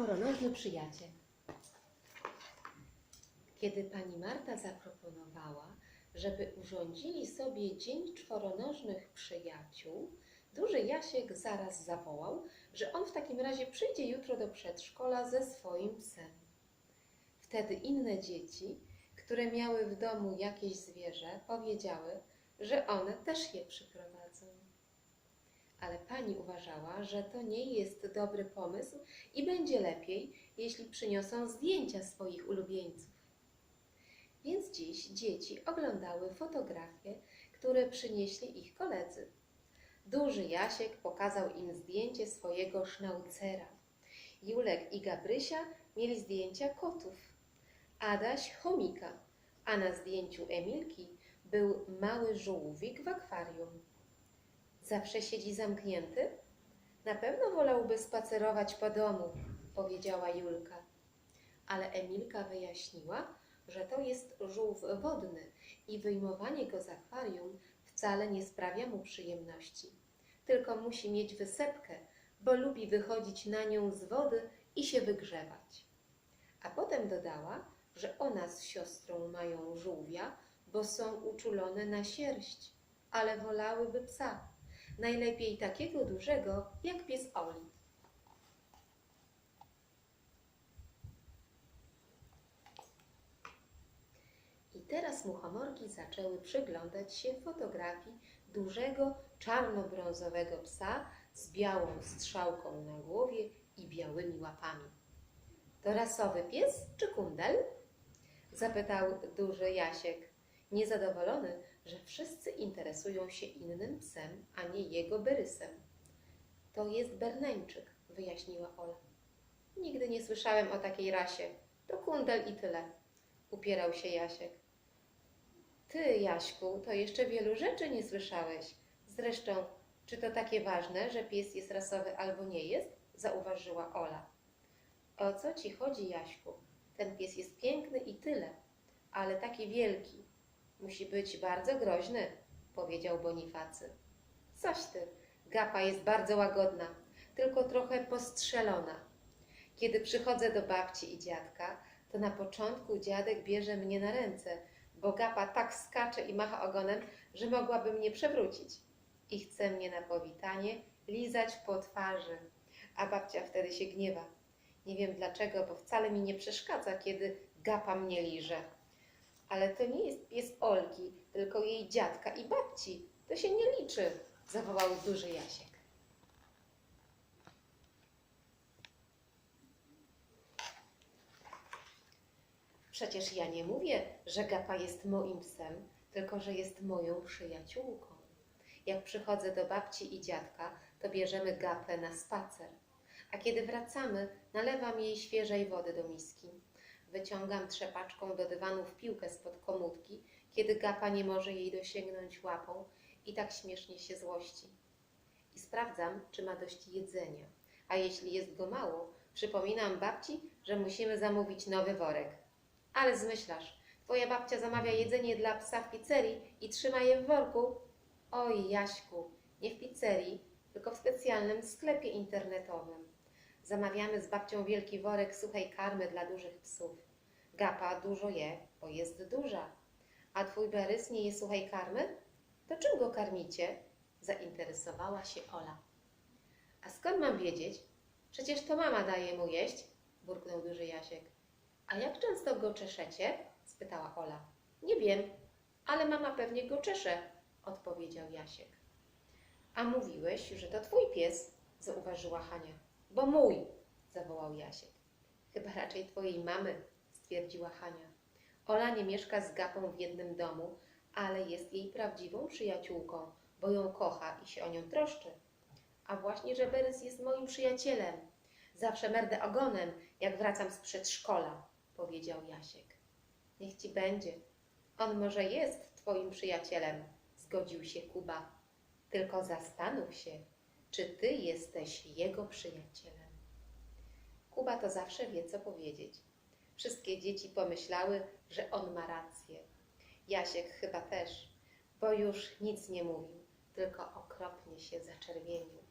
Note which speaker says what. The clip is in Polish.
Speaker 1: czworonożny przyjaciel. Kiedy pani Marta zaproponowała, żeby urządzili sobie Dzień Czworonożnych Przyjaciół, duży Jasiek zaraz zawołał, że on w takim razie przyjdzie jutro do przedszkola ze swoim psem. Wtedy inne dzieci, które miały w domu jakieś zwierzę, powiedziały, że one też je przyprowadzą. Ale pani uważała, że to nie jest dobry pomysł i będzie lepiej, jeśli przyniosą zdjęcia swoich ulubieńców. Więc dziś dzieci oglądały fotografie, które przynieśli ich koledzy. Duży Jasiek pokazał im zdjęcie swojego sznaucera. Julek i Gabrysia mieli zdjęcia kotów. Adaś chomika, a na zdjęciu Emilki był mały żółwik w akwarium. Zawsze siedzi zamknięty? Na pewno wolałby spacerować po domu, powiedziała Julka. Ale Emilka wyjaśniła, że to jest żółw wodny i wyjmowanie go z akwarium wcale nie sprawia mu przyjemności. Tylko musi mieć wysepkę, bo lubi wychodzić na nią z wody i się wygrzewać. A potem dodała, że ona z siostrą mają żółwia, bo są uczulone na sierść, ale wolałyby psa. Najlepiej takiego dużego jak pies Oli. I teraz muchomorki zaczęły przyglądać się fotografii dużego czarno-brązowego psa z białą strzałką na głowie i białymi łapami. To rasowy pies czy kundel? Zapytał duży Jasiek, niezadowolony, że wszyscy interesują się innym psem, a nie jego berysem. To jest berneńczyk, wyjaśniła Ola. Nigdy nie słyszałem o takiej rasie. To kundel i tyle, upierał się Jasiek. Ty, Jaśku, to jeszcze wielu rzeczy nie słyszałeś. Zresztą, czy to takie ważne, że pies jest rasowy albo nie jest? Zauważyła Ola. O co ci chodzi, Jaśku? Ten pies jest piękny i tyle, ale taki wielki. Musi być bardzo groźny, powiedział Bonifacy. Coś ty, gapa jest bardzo łagodna, tylko trochę postrzelona. Kiedy przychodzę do babci i dziadka, to na początku dziadek bierze mnie na ręce, bo gapa tak skacze i macha ogonem, że mogłaby mnie przewrócić. I chce mnie na powitanie lizać po twarzy, a babcia wtedy się gniewa. Nie wiem dlaczego, bo wcale mi nie przeszkadza, kiedy gapa mnie liże. Ale to nie jest pies Olgi, tylko jej dziadka i babci. To się nie liczy, zawołał duży Jasiek. Przecież ja nie mówię, że gapa jest moim psem, tylko że jest moją przyjaciółką. Jak przychodzę do babci i dziadka, to bierzemy gapę na spacer. A kiedy wracamy, nalewam jej świeżej wody do miski. Wyciągam trzepaczką do dywanu w piłkę spod komódki, kiedy gapa nie może jej dosięgnąć łapą i tak śmiesznie się złości. I sprawdzam, czy ma dość jedzenia. A jeśli jest go mało, przypominam babci, że musimy zamówić nowy worek. Ale zmyślasz, twoja babcia zamawia jedzenie dla psa w pizzerii i trzyma je w worku. Oj, Jaśku, nie w pizzerii, tylko w specjalnym sklepie internetowym. Zamawiamy z babcią wielki worek suchej karmy dla dużych psów. Gapa dużo je, bo jest duża. A twój Berys nie je suchej karmy? To czym go karmicie? Zainteresowała się Ola. A skąd mam wiedzieć? Przecież to mama daje mu jeść, burknął duży Jasiek. A jak często go czeszecie? spytała Ola. Nie wiem, ale mama pewnie go czesze, odpowiedział Jasiek. A mówiłeś, że to twój pies, zauważyła Hania. Bo mój, zawołał Jasiek. Chyba raczej twojej mamy, stwierdziła Hania. Ola nie mieszka z Gapą w jednym domu, ale jest jej prawdziwą przyjaciółką, bo ją kocha i się o nią troszczy. A właśnie, że Berys jest moim przyjacielem. Zawsze merdę ogonem, jak wracam z przedszkola, powiedział Jasiek. Niech ci będzie. On może jest twoim przyjacielem, zgodził się Kuba. Tylko zastanów się, czy ty jesteś jego przyjacielem. Kuba to zawsze wie, co powiedzieć. Wszystkie dzieci pomyślały, że on ma rację. Jasiek chyba też, bo już nic nie mówił, tylko okropnie się zaczerwienił.